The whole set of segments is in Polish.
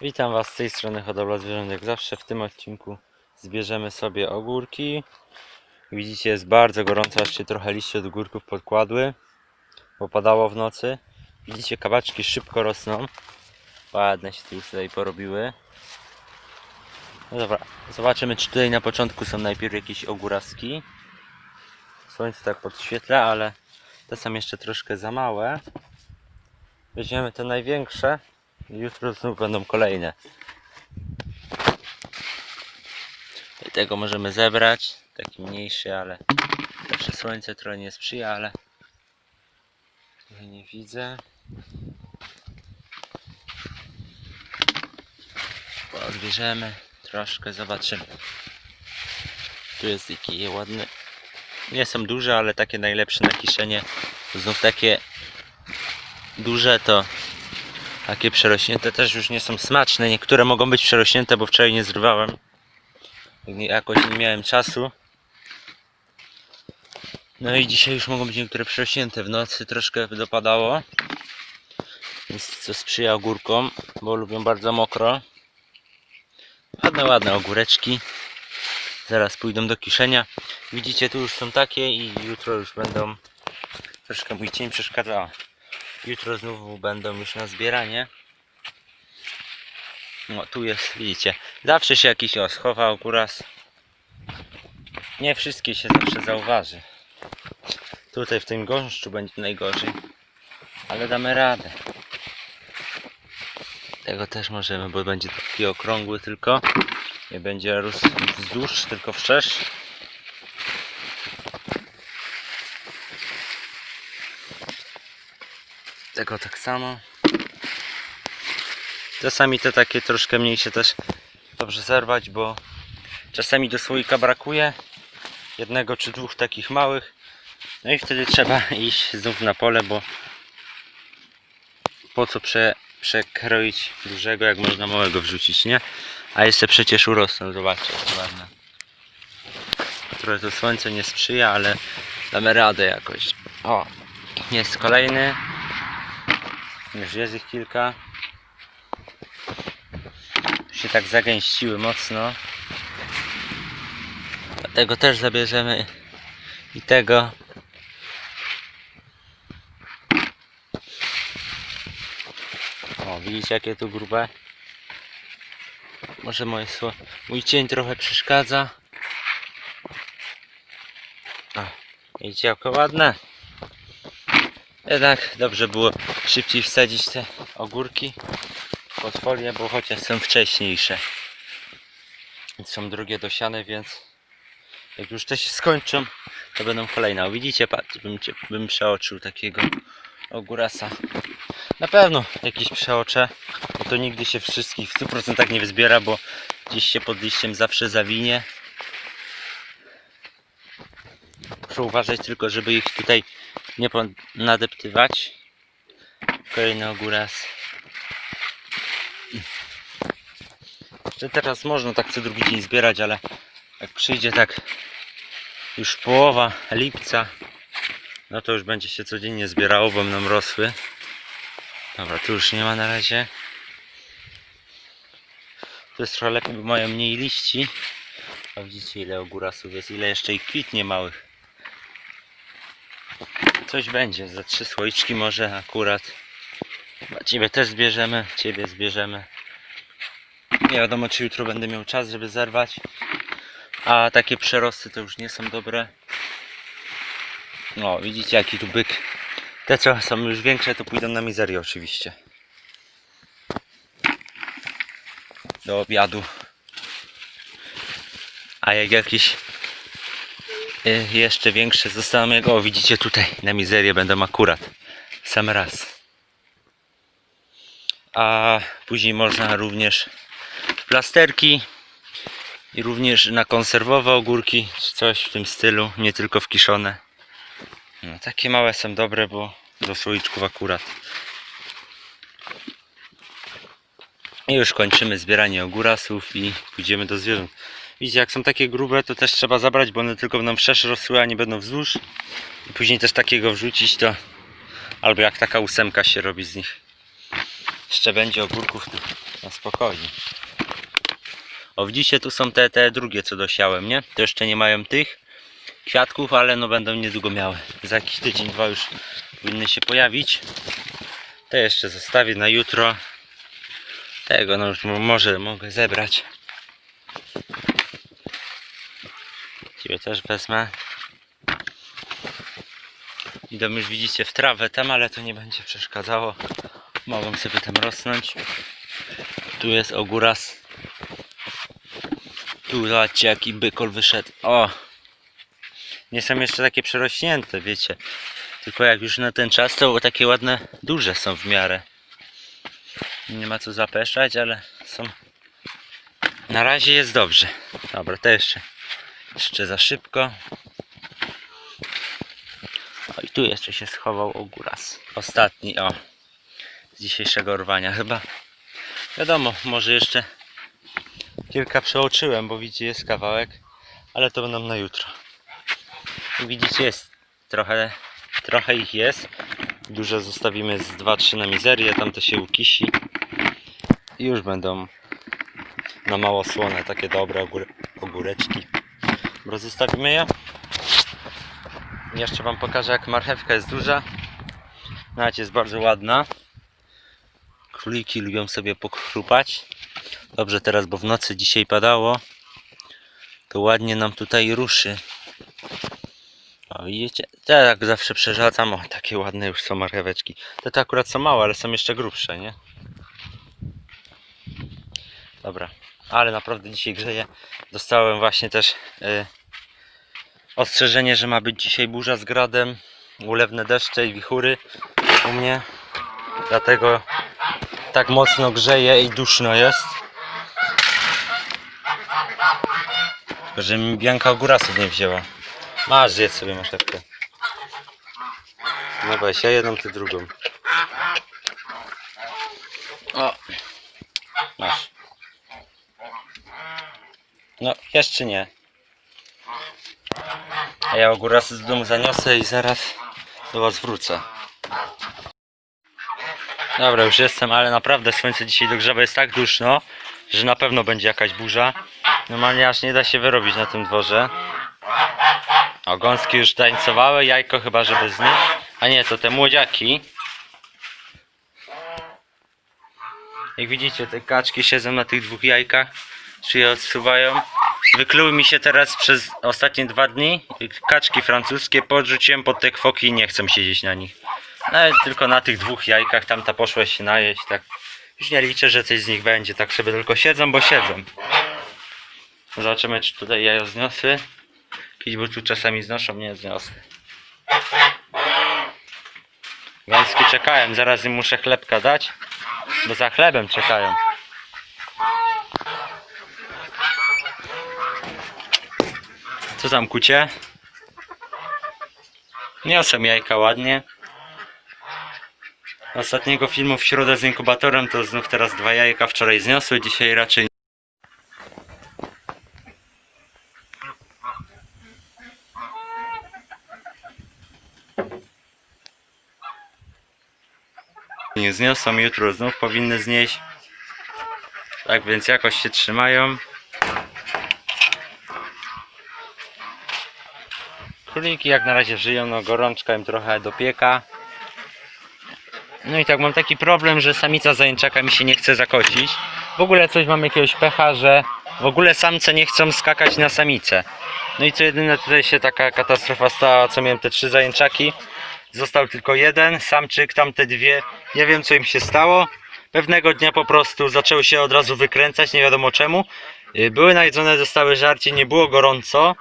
Witam Was z tej strony hodowla zwierząt jak zawsze. W tym odcinku zbierzemy sobie ogórki. Widzicie jest bardzo gorąco, aż się trochę liście od ogórków podkładły, bo padało w nocy. Widzicie kabaczki szybko rosną. Ładne się tu już tutaj porobiły. No dobra, zobaczymy czy tutaj na początku są najpierw jakieś ogóraski. Słońce tak podświetla, ale te są jeszcze troszkę za małe. Weźmiemy te największe. Jutro znów będą kolejne. I tego możemy zebrać. Taki mniejszy, ale zawsze słońce trochę nie sprzyja, ale nie widzę. Odbierzemy troszkę, zobaczymy. Tu jest taki ładny. Nie są duże, ale takie najlepsze na kiszenie. Znów takie duże to takie przerośnięte też już nie są smaczne. Niektóre mogą być przerośnięte, bo wczoraj nie zrywałem. Jakoś nie miałem czasu. No i dzisiaj już mogą być niektóre przerośnięte. W nocy troszkę dopadało. Co sprzyja ogórkom, bo lubią bardzo mokro. Ładne, ładne ogóreczki. Zaraz pójdą do kiszenia. Widzicie, tu już są takie i jutro już będą. Troszkę mój cień przeszkadzała. Jutro znowu będą już na zbieranie. No tu jest, widzicie, zawsze się jakiś o, schowa okuras. Nie wszystkie się zawsze zauważy. Tutaj w tym gąszczu będzie najgorzej. Ale damy radę. Tego też możemy, bo będzie taki okrągły tylko. Nie będzie rósł wzdłuż, tylko wszerz. Tego tak samo. Czasami te takie troszkę mniejsze też dobrze zerwać, bo czasami do słoika brakuje jednego czy dwóch takich małych. No i wtedy trzeba iść znów na pole, bo po co prze, przekroić dużego, jak można małego wrzucić, nie? A jeszcze przecież urosną, zobaczcie, jak ładne. Trochę to słońce nie sprzyja, ale damy radę jakoś. O, jest kolejny. Już jest ich kilka. Się tak zagęściły mocno. Tego też zabierzemy. I tego. O, widzicie jakie tu grube? Może moje sło... mój cień trochę przeszkadza. O, widzicie jakie ładne? Jednak dobrze było szybciej wsadzić te ogórki pod folię, bo chociaż są wcześniejsze. Są drugie dosiane, więc jak już te się skończą, to będą kolejne. Widzicie, patrz, bym, bym przeoczył takiego ogórasa. Na pewno jakiś przeoczę, bo to nigdy się wszystkich w 100% nie wyzbiera, bo gdzieś się pod liściem zawsze zawinie. Muszę uważać tylko, żeby ich tutaj nie nadeptywać. Kolejny ogóras. Jeszcze teraz można tak co drugi dzień zbierać, ale jak przyjdzie tak już połowa lipca, no to już będzie się codziennie zbierało, bo będą rosły. Dobra, tu już nie ma na razie. To jest trochę lepiej, bo mają mniej liści. A widzicie ile ogórasów jest, ile jeszcze ich kwitnie małych. Coś będzie, za trzy słoiczki może akurat. Ciebie też zbierzemy, ciebie zbierzemy. Nie wiadomo czy jutro będę miał czas, żeby zerwać. A takie przerosty to już nie są dobre. No, widzicie jaki tu byk. Te co są już większe to pójdą na mizerię oczywiście. Do obiadu. A jak jakieś y, jeszcze większe zostaną jak o widzicie tutaj na mizerię będą akurat sam raz. A później można również w plasterki i również na konserwowe ogórki czy coś w tym stylu, nie tylko w kiszone. No, takie małe są dobre, bo do słoiczków akurat. I już kończymy zbieranie ogórasów i pójdziemy do zwierząt. Widzicie, jak są takie grube, to też trzeba zabrać, bo one tylko będą wszerz rosły, a nie będą wzdłuż. I później też takiego wrzucić, to albo jak taka ósemka się robi z nich. Jeszcze będzie ogórków tu na spokojnie. O widzicie, tu są te, te drugie co dosiałem, nie? To jeszcze nie mają tych kwiatków, ale no będą niedługo miały. Za jakiś tydzień, dwa już powinny się pojawić. Te jeszcze zostawię na jutro. Tego no już mo- może mogę zebrać. Ciebie też wezmę. Idą już widzicie w trawę tam, ale to nie będzie przeszkadzało. Mogą sobie tam rosnąć. Tu jest ogóras. Tu zobaczcie jaki bykol wyszedł. O! Nie są jeszcze takie przerośnięte, wiecie. Tylko jak już na ten czas, to takie ładne, duże są w miarę. Nie ma co zapeszać, ale są. Na razie jest dobrze. Dobra, to jeszcze. Jeszcze za szybko. O i tu jeszcze się schował ogóras. Ostatni, o. Dzisiejszego rwania chyba. Wiadomo, może jeszcze kilka przeoczyłem, bo widzicie jest kawałek, ale to będą na jutro. I widzicie jest trochę, trochę ich jest. Dużo zostawimy z 2-3 na mizerię, tam to się ukisi. I już będą na mało słone, takie dobre ogóre, ogóreczki. Dobra, zostawimy je. Jeszcze Wam pokażę jak marchewka jest duża. Nawet jest bardzo ładna. Króliki lubią sobie pochrupać. Dobrze teraz, bo w nocy dzisiaj padało. To ładnie nam tutaj ruszy. O widzicie? Te jak zawsze przerzucam. O, takie ładne już są marcheweczki. Te to akurat są małe, ale są jeszcze grubsze, nie? Dobra. Ale naprawdę dzisiaj grzeje. Dostałem właśnie też y, ostrzeżenie, że ma być dzisiaj burza z gradem. Ulewne deszcze i wichury u mnie. Dlatego tak mocno grzeje i duszno jest. Tylko, że mi Bianka ogórasów nie wzięła. Masz, zjedz sobie marchewkę. No weź, ja jedną, ty drugą. O. Masz. No, jeszcze nie. A ja ogórasy z domu zaniosę i zaraz do was wrócę. Dobra, już jestem, ale naprawdę słońce dzisiaj dogrzewa jest tak duszno, że na pewno będzie jakaś burza. Normalnie aż nie da się wyrobić na tym dworze. O, gąski już tańcowały, jajko chyba, żeby z nich. A nie, to te młodziaki. Jak widzicie, te kaczki siedzą na tych dwóch jajkach, czy je odsuwają. Wykluły mi się teraz przez ostatnie dwa dni kaczki francuskie, podrzuciłem pod te kwoki i nie chcę siedzieć na nich. Nawet tylko na tych dwóch jajkach, tamta poszła się najeść, tak. Już nie liczę, że coś z nich będzie, tak sobie tylko siedzą, bo siedzą. Zobaczymy, czy tutaj jajo zniosły. Bo tu czasami znoszą, nie zniosły. Gąski czekają, zaraz im muszę chlebka dać, bo za chlebem czekają. Co tam kucie? Niosą jajka ładnie. Ostatniego filmu w środę z inkubatorem to znów teraz dwa jajka wczoraj zniosły, dzisiaj raczej nie zniosą, jutro znów powinny znieść. Tak więc jakoś się trzymają. Króliki jak na razie żyją, no gorączka im trochę dopieka. No i tak mam taki problem, że samica zajęczaka mi się nie chce zakocić. W ogóle coś mam jakiegoś pecha, że w ogóle samce nie chcą skakać na samicę. No i co jedyne tutaj się taka katastrofa stała, co miałem te trzy zajęczaki. Został tylko jeden, samczyk, tamte dwie. Nie wiem co im się stało. Pewnego dnia po prostu zaczęły się od razu wykręcać, nie wiadomo czemu. Yy, Były najedzone, dostały żarcie, nie było gorąco.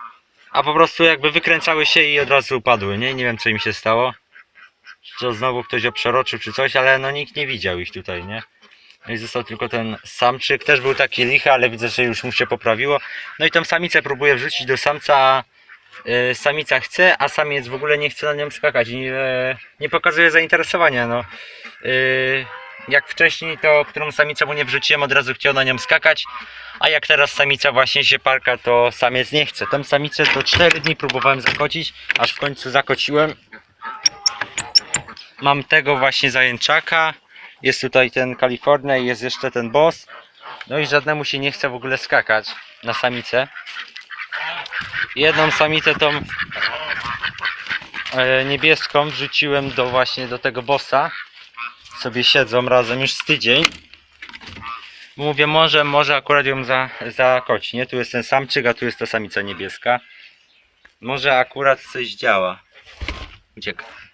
A po prostu jakby wykręcały się i od razu upadły, nie? Nie wiem co im się stało. To znowu ktoś obszeroczył czy coś, ale no nikt nie widział ich tutaj, nie? No i został tylko ten samczyk, też był taki lichy, ale widzę, że już mu się poprawiło. No i tą samicę próbuję wrzucić do samca, y, samica chce, a samiec w ogóle nie chce na nią skakać nie, nie pokazuje zainteresowania, no. Y, jak wcześniej to, którą samicę mu nie wrzuciłem, od razu chciał na nią skakać, a jak teraz samica właśnie się parka, to samiec nie chce. Tą samicę to 4 dni próbowałem zakocić, aż w końcu zakociłem. Mam tego właśnie zajęczaka Jest tutaj ten Kalifornia i jest jeszcze ten boss. No i żadnemu się nie chce w ogóle skakać na samicę. Jedną samicę tą e, niebieską wrzuciłem do właśnie do tego bossa. Sobie siedzą razem już z tydzień. Mówię, może, może akurat ją za, zakoć, nie? Tu jest ten samczyk, a tu jest ta samica niebieska. Może akurat coś działa. Ucieka.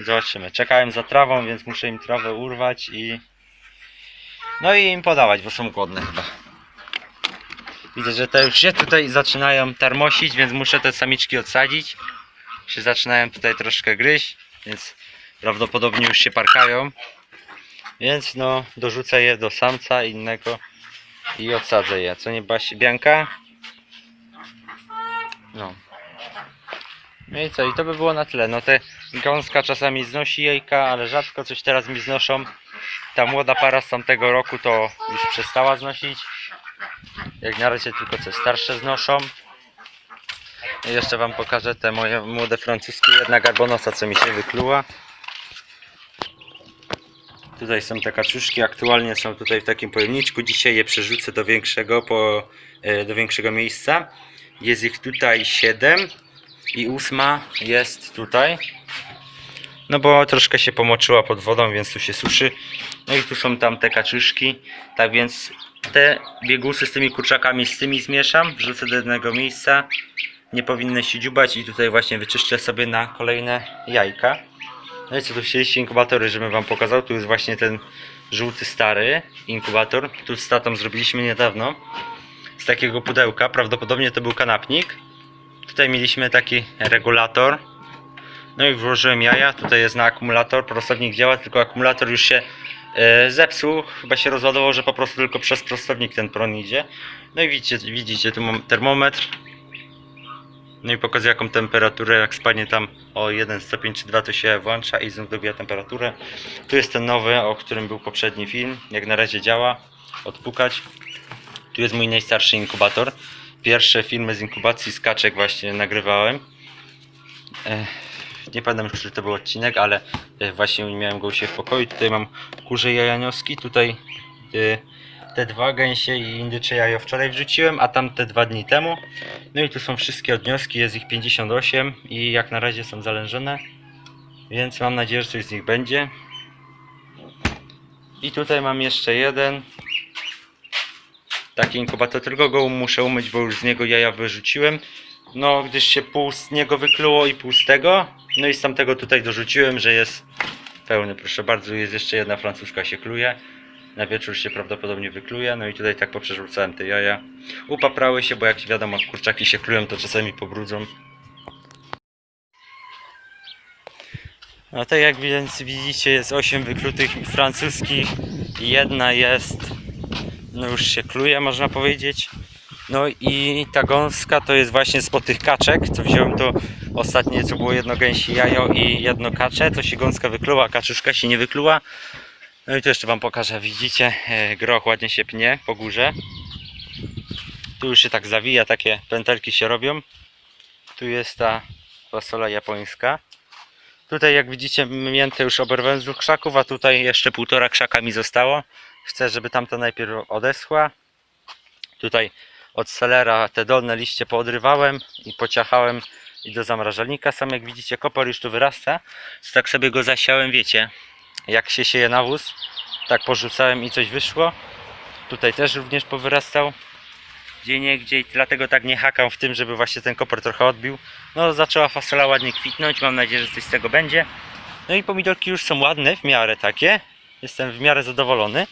Zobaczymy. Czekałem za trawą, więc muszę im trawę urwać i... No i im podawać, bo są głodne chyba. Widzę, że te już się tutaj zaczynają tarmosić, więc muszę te samiczki odsadzić. Się zaczynają tutaj troszkę gryźć, więc prawdopodobnie już się parkają. Więc no, dorzucę je do samca innego i odsadzę je. Co nie? Bianka? No. No i co? I to by było na tyle. No te gąska czasami znosi jajka, ale rzadko coś teraz mi znoszą. Ta młoda para z tamtego roku to już przestała znosić. Jak na razie tylko te starsze znoszą. I jeszcze wam pokażę te moje młode francuskie. Jedna garbonosa, co mi się wykluła. Tutaj są te kaczuszki, aktualnie są tutaj w takim pojemniczku. Dzisiaj je przerzucę do większego, po, e, do większego miejsca. Jest ich tutaj 7 i ósma jest tutaj. No bo troszkę się pomoczyła pod wodą, więc tu się suszy. No i tu są tam te kaczuszki. Tak więc te biegusy z tymi kurczakami z tymi zmieszam, wrzucę do jednego miejsca. Nie powinny się dziubać i tutaj właśnie wyczyszczę sobie na kolejne jajka. No i co tu chcieliście inkubatory, żebym wam pokazał. Tu jest właśnie ten żółty stary inkubator. Tu z tatą zrobiliśmy niedawno. Z takiego pudełka. Prawdopodobnie to był kanapnik. Tutaj mieliśmy taki regulator. No i włożyłem jaja. Tutaj jest na akumulator. Prostownik działa, tylko akumulator już się e, zepsuł. Chyba się rozładował, że po prostu tylko przez prostownik ten prąd idzie. No i widzicie, widzicie tu mam termometr. No i pokazuję jaką temperaturę, jak spadnie tam o 1 stopień czy 2 to się włącza i znów dobija temperaturę. Tu jest ten nowy, o którym był poprzedni film. Jak na razie działa. Odpukać. Tu jest mój najstarszy inkubator. Pierwsze filmy z inkubacji z kaczek właśnie nagrywałem. Ech, nie pamiętam który to był odcinek, ale e, właśnie miałem go u siebie w pokoju. Tutaj mam kurze jajanioski, tutaj e, te dwa gęsie i indycze jajo wczoraj wrzuciłem, a tam te dwa dni temu. No i tu są wszystkie odnioski, jest ich 58 i jak na razie są zalężone. Więc mam nadzieję, że coś z nich będzie. I tutaj mam jeszcze jeden. Taki inkubator, tylko go muszę umyć, bo już z niego jaja wyrzuciłem. No, gdyż się pół z niego wykluło i pół z tego. No i z tamtego tutaj dorzuciłem, że jest pełny. Proszę bardzo, jest jeszcze jedna francuska się kluje. Na wieczór się prawdopodobnie wykluje. No i tutaj tak poprzerzucałem te jaja. Upaprały się, bo jak wiadomo, kurczaki się klują, to czasami pobrudzą. No tak jak więc widzicie, jest 8 wyklutych francuskich jedna jest, no już się kluje, można powiedzieć. No i ta gąska to jest właśnie spod tych kaczek, co wziąłem to ostatnie, co było jedno gęsi jajo i jedno kacze, to się gąska wykluła, kaczuszka się nie wykluła. No i tu jeszcze wam pokażę, widzicie, e, groch ładnie się pnie po górze. Tu już się tak zawija, takie pętelki się robią. Tu jest ta fasola japońska. Tutaj jak widzicie mięte już oberwałem z dwóch krzaków, a tutaj jeszcze półtora krzaka mi zostało. Chcę, żeby tamta najpierw odeschła. Tutaj od selera te dolne liście poodrywałem i pociachałem i do zamrażalnika. Sam jak widzicie kopor już tu wyrasta. Więc tak sobie go zasiałem, wiecie, jak się sieje nawóz. Tak porzucałem i coś wyszło. Tutaj też również powyrastał. Gdzie nie gdzie, dlatego tak nie hakam w tym, żeby właśnie ten kopor trochę odbił. No zaczęła fasola ładnie kwitnąć, mam nadzieję, że coś z tego będzie. No i pomidorki już są ładne, w miarę takie. Jestem w miarę zadowolony.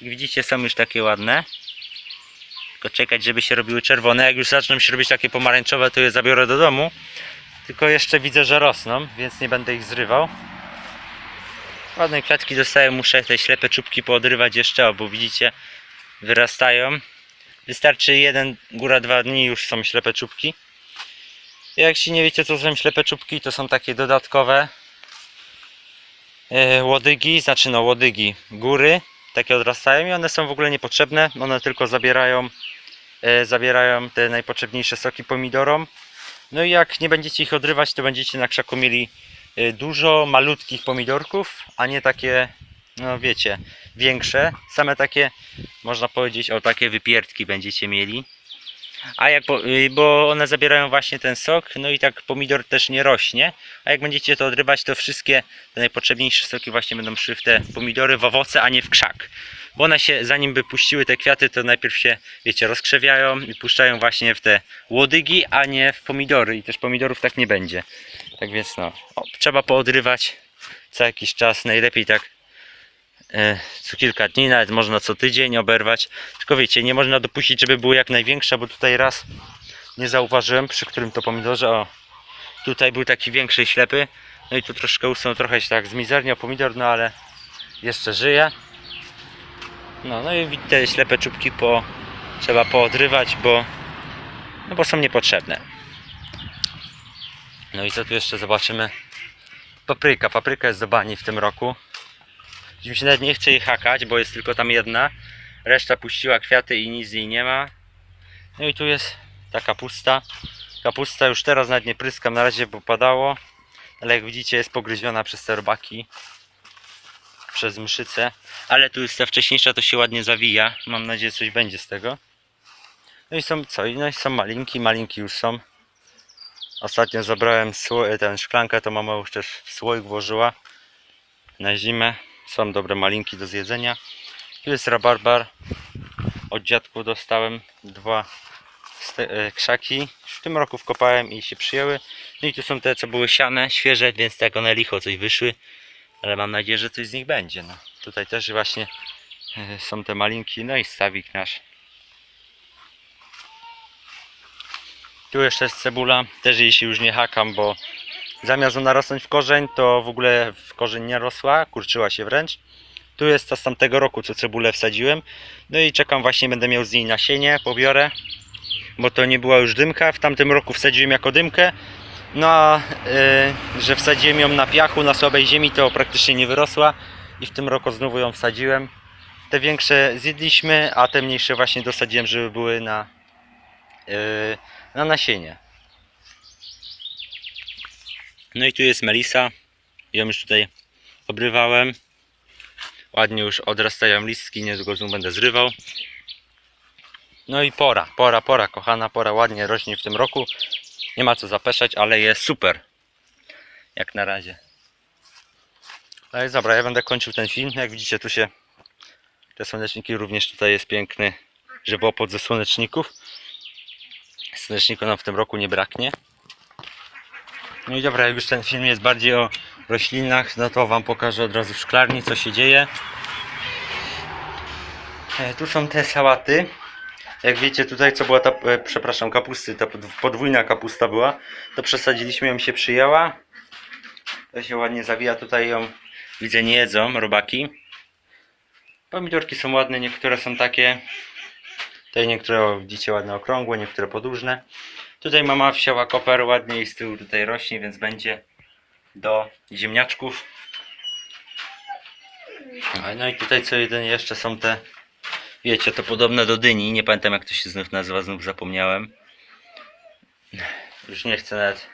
Jak widzicie są już takie ładne. Tylko czekać, żeby się robiły czerwone. Jak już zaczną się robić takie pomarańczowe, to je zabiorę do domu. Tylko jeszcze widzę, że rosną, więc nie będę ich zrywał. Ładne kwiatki dostaję, muszę te ślepe czubki poodrywać jeszcze, bo widzicie, wyrastają. Wystarczy jeden, góra dwa dni już są ślepe czubki. Jak się nie wiecie co są ślepe czubki, to są takie dodatkowe łodygi, znaczy no łodygi góry, takie odrastają i one są w ogóle niepotrzebne, one tylko zabierają e, zabierają te najpotrzebniejsze soki pomidorom. No i jak nie będziecie ich odrywać, to będziecie na krzaku mieli e, dużo malutkich pomidorków, a nie takie no wiecie, większe, same takie, można powiedzieć, o takie wypierdki będziecie mieli. A jak, po, y, bo one zabierają właśnie ten sok, no i tak pomidor też nie rośnie, a jak będziecie to odrywać, to wszystkie te najpotrzebniejsze soki właśnie będą szły w te pomidory, w owoce, a nie w krzak. Bo one się, zanim by puściły te kwiaty, to najpierw się, wiecie, rozkrzewiają i puszczają właśnie w te łodygi, a nie w pomidory i też pomidorów tak nie będzie. Tak więc no, o, trzeba poodrywać co jakiś czas, najlepiej tak co kilka dni, nawet można co tydzień oberwać. Tylko wiecie, nie można dopuścić, żeby było jak największe, bo tutaj raz nie zauważyłem, przy którym to pomidorze, o, tutaj był taki większy ślepy, no i tu troszkę usnął, trochę się tak zmizerniał pomidor, no ale jeszcze żyje. No, no i te ślepe czubki po, trzeba poodrywać, bo, no bo są niepotrzebne. No i co tu jeszcze zobaczymy? Papryka. Papryka jest do bani w tym roku. Dziś mi się nawet nie chce jej hakać, bo jest tylko tam jedna. Reszta puściła kwiaty i nic z niej nie ma. No i tu jest ta kapusta. Kapusta już teraz nawet nie pryskam na razie, bo padało. Ale jak widzicie jest pogryziona przez te robaki. Przez mszycę. Ale tu jest ta wcześniejsza, to się ładnie zawija. Mam nadzieję, coś będzie z tego. No i są co? No i są malinki. Malinki już są. Ostatnio zabrałem sło- tę szklankę, to mama już też słoik włożyła na zimę. Są dobre malinki do zjedzenia. Tu jest rabarbar. Od dziadku dostałem dwa e, krzaki. W tym roku wkopałem i się przyjęły. No i tu są te, co były siane, świeże, więc tak one licho coś wyszły. Ale mam nadzieję, że coś z nich będzie. No. Tutaj też właśnie e, są te malinki. No i stawik nasz. Tu jeszcze jest cebula, też jej się już nie hakam, bo zamiast ona rosnąć w korzeń, to w ogóle w korzeń nie rosła, kurczyła się wręcz. Tu jest ta z tamtego roku, co cebulę wsadziłem. No i czekam, właśnie będę miał z niej nasienie, pobiorę, bo to nie była już dymka. W tamtym roku wsadziłem jako dymkę. No a y, że wsadziłem ją na piachu, na słabej ziemi, to praktycznie nie wyrosła. I w tym roku znowu ją wsadziłem. Te większe zjedliśmy, a te mniejsze właśnie dosadziłem, żeby były na, y, na nasienie. No i tu jest melisa. Ją już tutaj obrywałem. Ładnie już odrastają listki, niedługo znów będę zrywał. No i pora, pora, pora, kochana pora ładnie rośnie w tym roku. Nie ma co zapeszać, ale jest super. Jak na razie. No i dobra, ja będę kończył ten film. Jak widzicie, tu się te słoneczniki również tutaj jest piękny żywopłot ze słoneczników. Słoneczniku nam w tym roku nie braknie. No i dobra, jak już ten film jest bardziej o roślinach, no to Wam pokażę od razu w szklarni, co się dzieje. E, tu są te sałaty. Jak wiecie, tutaj co była ta, e, przepraszam, kapusty, ta pod- podwójna kapusta była, to przesadziliśmy, ją się przyjęła. To się ładnie zawija, tutaj ją widzę nie jedzą, robaki. Pomidorki są ładne, niektóre są takie. Tutaj niektóre widzicie ładne okrągłe, niektóre podłużne. Tutaj mama wsiała koper ładnie i z tyłu tutaj rośnie, więc będzie do ziemniaczków. No i tutaj co jedynie jeszcze są te, wiecie, to podobne do dyni, nie pamiętam jak to się znów nazywa, znów zapomniałem. Już nie chcę nawet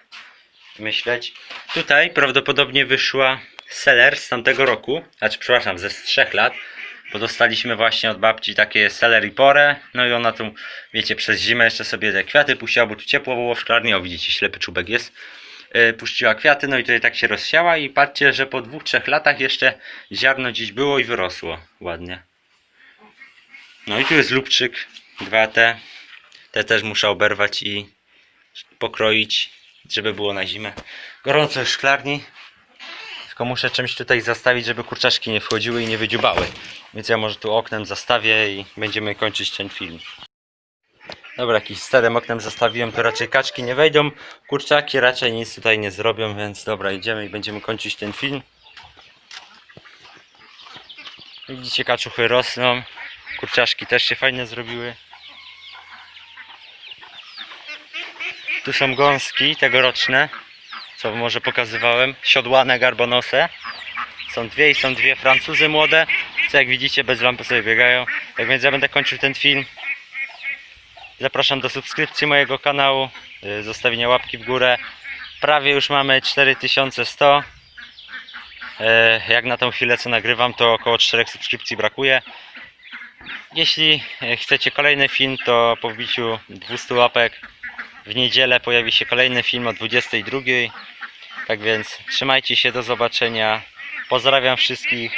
myśleć. Tutaj prawdopodobnie wyszła seler z tamtego roku, znaczy przepraszam, ze trzech lat, bo dostaliśmy właśnie od babci takie seler i porę, no i ona tu, wiecie, przez zimę jeszcze sobie te kwiaty puściła, bo tu ciepło było w szklarni, o widzicie, ślepy czubek jest. Yy, puściła kwiaty, no i tutaj tak się rozsiała i patrzcie, że po dwóch, trzech latach jeszcze ziarno dziś było i wyrosło ładnie. No i tu jest lubczyk, dwa te, te też muszę oberwać i pokroić, żeby było na zimę. Gorąco w szklarni, tylko muszę czymś tutaj zastawić, żeby kurczaczki nie wchodziły i nie wydziubały. Więc ja może tu oknem zastawię i będziemy kończyć ten film. Dobra, jakiś starym oknem zastawiłem, to raczej kaczki nie wejdą. Kurczaki raczej nic tutaj nie zrobią, więc dobra, idziemy i będziemy kończyć ten film. Widzicie, kaczuchy rosną. Kurczaszki też się fajnie zrobiły. Tu są gąski tegoroczne, co może pokazywałem. Siodłane garbonose. Są dwie i są dwie Francuzy młode, co jak widzicie bez lampy sobie biegają. Tak więc ja będę kończył ten film. Zapraszam do subskrypcji mojego kanału, y, zostawienia łapki w górę. Prawie już mamy 4100. E, Jak na tą chwilę co nagrywam, to około 4 subskrypcji brakuje. Jeśli e, chcecie kolejny film, to po wbiciu 200 łapek w niedzielę pojawi się kolejny film o 22. Tak więc trzymajcie się, do zobaczenia. Pozdrawiam wszystkich.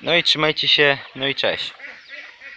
No i trzymajcie się, no i cześć.